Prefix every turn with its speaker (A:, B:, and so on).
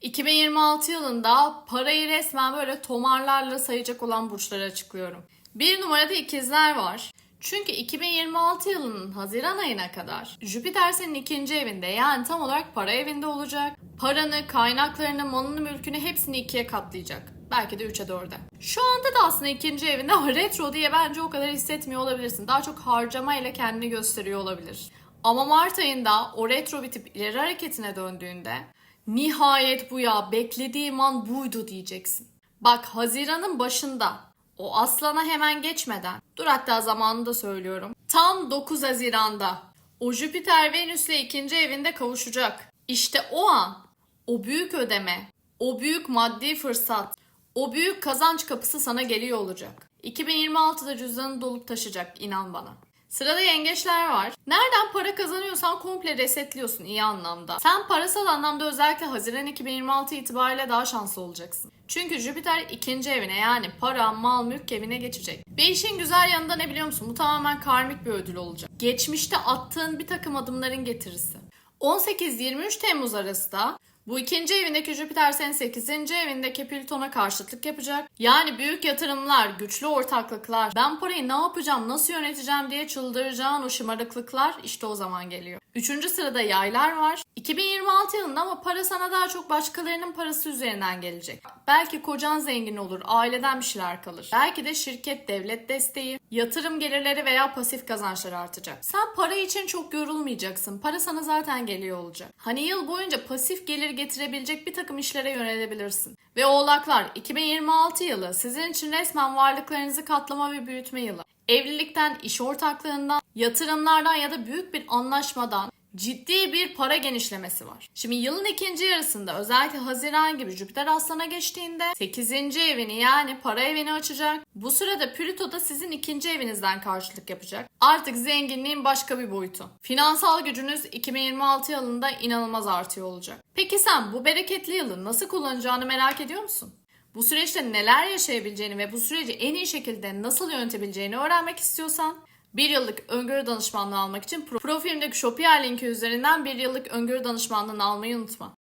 A: 2026 yılında parayı resmen böyle tomarlarla sayacak olan burçları açıklıyorum. Bir numarada ikizler var. Çünkü 2026 yılının Haziran ayına kadar Jüpiter senin ikinci evinde yani tam olarak para evinde olacak. Paranı, kaynaklarını, malını, mülkünü hepsini ikiye katlayacak. Belki de 3'e 4'e. Şu anda da aslında ikinci evinde retro diye bence o kadar hissetmiyor olabilirsin. Daha çok harcama ile kendini gösteriyor olabilir. Ama Mart ayında o retro bitip ileri hareketine döndüğünde nihayet bu ya beklediğim an buydu diyeceksin. Bak Haziran'ın başında o aslana hemen geçmeden dur hatta zamanını da söylüyorum. Tam 9 Haziran'da o Jüpiter Venüs'le ikinci evinde kavuşacak. İşte o an o büyük ödeme, o büyük maddi fırsat, o büyük kazanç kapısı sana geliyor olacak. 2026'da cüzdanı dolup taşıyacak inan bana. Sırada yengeçler var. Nereden para kazanıyorsan komple resetliyorsun iyi anlamda. Sen parasal anlamda özellikle Haziran 2026 itibariyle daha şanslı olacaksın. Çünkü Jüpiter ikinci evine yani para, mal, mülk evine geçecek. Ve işin güzel yanında ne biliyor musun? Bu tamamen karmik bir ödül olacak. Geçmişte attığın bir takım adımların getirisi. 18-23 Temmuz arası da bu ikinci evindeki Jüpiter senin 8. evindeki Plüton'a karşıtlık yapacak. Yani büyük yatırımlar, güçlü ortaklıklar, ben parayı ne yapacağım, nasıl yöneteceğim diye çıldıracağın o şımarıklıklar işte o zaman geliyor. Üçüncü sırada yaylar var. 2026 yılında ama para sana daha çok başkalarının parası üzerinden gelecek. Belki kocan zengin olur, aileden bir şeyler kalır. Belki de şirket, devlet desteği, yatırım gelirleri veya pasif kazançlar artacak. Sen para için çok yorulmayacaksın. Para sana zaten geliyor olacak. Hani yıl boyunca pasif gelir getirebilecek bir takım işlere yönelebilirsin. Ve oğlaklar 2026 yılı sizin için resmen varlıklarınızı katlama ve büyütme yılı. Evlilikten, iş ortaklığından, yatırımlardan ya da büyük bir anlaşmadan ciddi bir para genişlemesi var. Şimdi yılın ikinci yarısında özellikle Haziran gibi Jüpiter Aslan'a geçtiğinde 8. evini yani para evini açacak. Bu sırada Plüto da sizin ikinci evinizden karşılık yapacak. Artık zenginliğin başka bir boyutu. Finansal gücünüz 2026 yılında inanılmaz artıyor olacak. Peki sen bu bereketli yılı nasıl kullanacağını merak ediyor musun? Bu süreçte neler yaşayabileceğini ve bu süreci en iyi şekilde nasıl yönetebileceğini öğrenmek istiyorsan bir yıllık öngörü danışmanlığı almak için pro- profilimdeki Shopier linki üzerinden bir yıllık öngörü danışmanlığını almayı unutma.